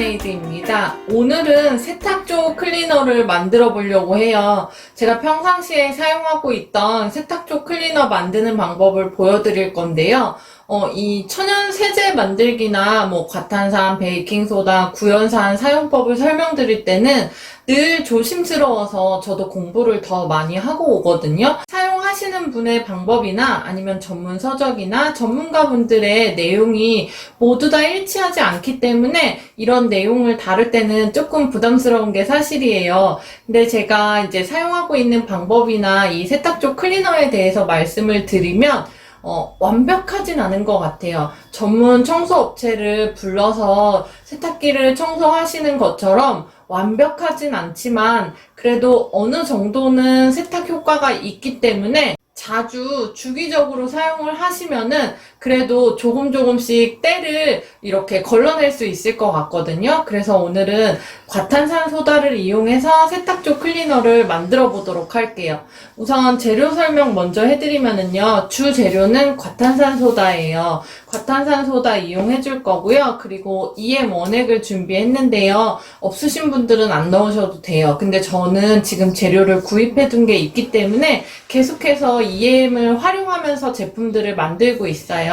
오유핸드메이드입니다. 오늘은 세탁조 클리너를 만들어 보려고 해요. 제가 평상시에 사용하고 있던 세탁조 클리너 만드는 방법을 보여드릴 건데요. 어, 이 천연 세제 만들기나 뭐 과탄산, 베이킹소다, 구연산 사용법을 설명드릴 때는 늘 조심스러워서 저도 공부를 더 많이 하고 오거든요. 사용하시는 분의 방법이나 아니면 전문 서적이나 전문가분들의 내용이 모두 다 일치하지 않기 때문에 이런 내용을 다룰 때는 조금 부담스러운 게 사실이에요. 근데 제가 이제 사용하고 있는 방법이나 이 세탁조 클리너에 대해서 말씀을 드리면 어, 완벽하진 않은 것 같아요. 전문 청소 업체를 불러서 세탁기를 청소하시는 것처럼 완벽하진 않지만 그래도 어느 정도는 세탁 효과가 있기 때문에 자주 주기적으로 사용을 하시면은 그래도 조금 조금씩 때를 이렇게 걸러낼 수 있을 것 같거든요. 그래서 오늘은 과탄산 소다를 이용해서 세탁조 클리너를 만들어 보도록 할게요. 우선 재료 설명 먼저 해드리면은요. 주 재료는 과탄산 소다예요. 과탄산 소다 이용해 줄 거고요. 그리고 EM 원액을 준비했는데요. 없으신 분들은 안 넣으셔도 돼요. 근데 저는 지금 재료를 구입해 둔 게 있기 때문에 계속해서 EM을 활용하면서 제품들을 만들고 있어요.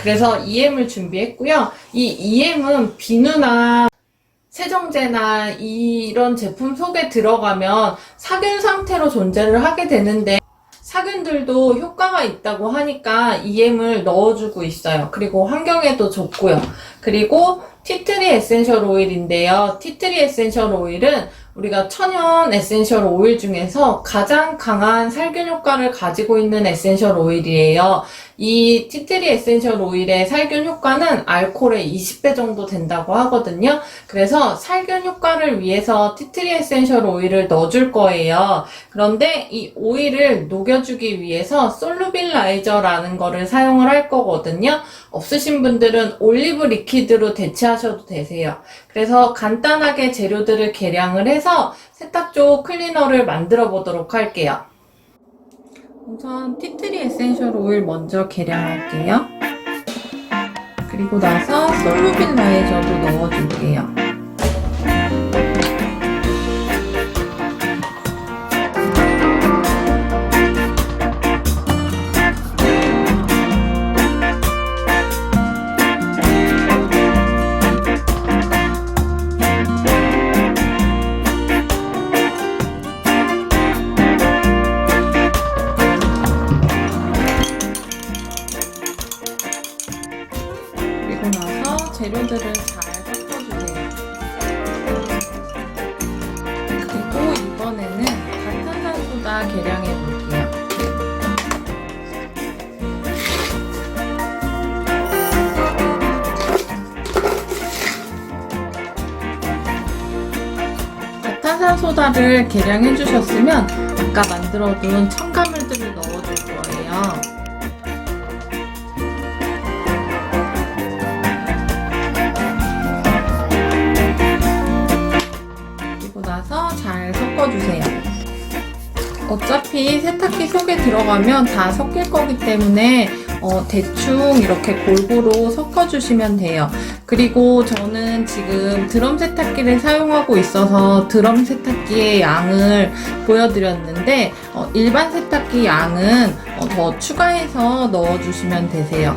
그래서 EM을 준비했고요. 이 EM은 비누나 세정제나 이런 제품 속에 들어가면 사균 상태로 존재를 하게 되는데 사균들도 효과가 있다고 하니까 EM을 넣어주고 있어요. 그리고 환경에도 좋고요. 그리고 티트리 에센셜 오일인데요. 티트리 에센셜 오일은 우리가 천연 에센셜 오일 중에서 가장 강한 살균 효과를 가지고 있는 에센셜 오일이에요. 이 티트리 에센셜 오일의 살균 효과는 알코올의 20배 정도 된다고 하거든요. 그래서 살균 효과를 위해서 티트리 에센셜 오일을 넣어줄 거예요. 그런데 이 오일을 녹여주기 위해서 솔루빌라이저라는 거를 사용을 할 거거든요. 없으신 분들은 올리브 리퀴드로 대체하 셔도 되세요. 그래서 간단하게 재료들을 계량을 해서 세탁조 클리너를 만들어 보도록 할게요. 우선 티트리 에센셜 오일 먼저 계량할게요. 그리고 나서 솔루빌 라이저도 넣어줄게요. 재료들을 잘 섞어주세요. 그리고 이번에는 과탄산소다 계량해 볼게요. 과탄산소다를 계량해 주셨으면 아까 만들어 둔 첨가물들을 넣어줄 거예요. 섞어주세요. 어차피 세탁기 속에 들어가면 다 섞일 거기 때문에 어, 대충 이렇게 골고루 섞어주시면 돼요. 그리고 저는 지금 드럼 세탁기를 사용하고 있어서 드럼 세탁기의 양을 보여드렸는데 어, 일반 세탁기 양은 어, 더 추가해서 넣어주시면 되세요.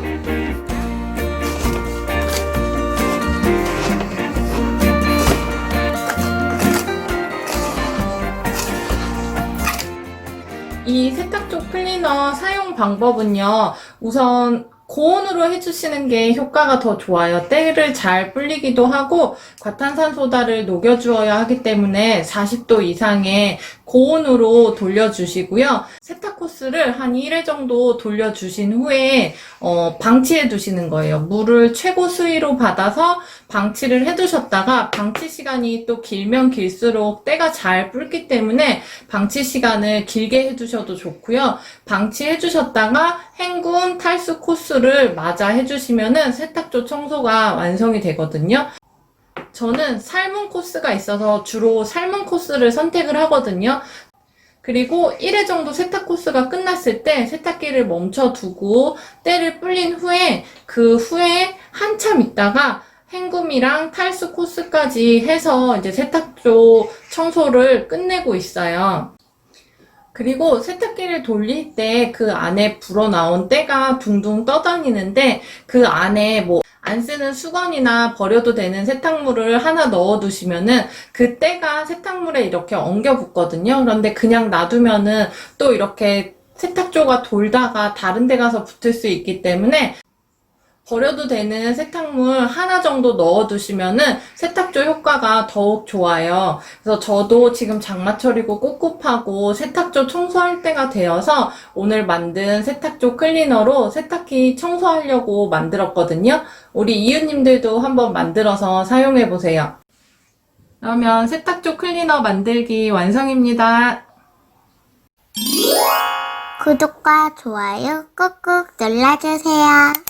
이 세탁조 클리너 사용 방법은요, 우선 고온으로 해주시는 게 효과가 더 좋아요. 때를 잘 불리기도 하고, 과탄산소다를 녹여주어야 하기 때문에 40도 이상의 고온으로 돌려주시고요. 세탁 코스를 한 1회 정도 돌려주신 후에, 어, 방치해 두시는 거예요. 물을 최고 수위로 받아서 방치를 해 두셨다가, 방치 시간이 또 길면 길수록 때가 잘 불기 때문에 방치 시간을 길게 해주셔도 좋고요. 방치해 주셨다가 행군 탈수 코스를 맞아 해 주시면은 세탁조 청소가 완성이 되거든요. 저는 삶은 코스가 있어서 주로 삶은 코스를 선택을 하거든요. 그리고 1회 정도 세탁 코스가 끝났을 때 세탁기를 멈춰두고 때를 불린 후에 그 후에 한참 있다가 헹굼이랑 탈수 코스까지 해서 이제 세탁조 청소를 끝내고 있어요. 그리고 세탁기를 돌릴 때 그 안에 불어나온 때가 둥둥 떠다니는데 그 안에 뭐 안 쓰는 수건이나 버려도 되는 세탁물을 하나 넣어 두시면은 그 때가 세탁물에 이렇게 엉겨 붙거든요. 그런데 그냥 놔두면은 또 이렇게 세탁조가 돌다가 다른 데 가서 붙을 수 있기 때문에 버려도 되는 세탁물 하나 정도 넣어 두시면은 세탁조 효과가 더욱 좋아요. 그래서 저도 지금 장마철이고 꿉꿉하고 세탁조 청소할 때가 되어서 오늘 만든 세탁조 클리너로 세탁기 청소하려고 만들었거든요. 우리 이웃님들도 한번 만들어서 사용해 보세요. 그러면 세탁조 클리너 만들기 완성입니다. 구독과 좋아요 꾹꾹 눌러주세요.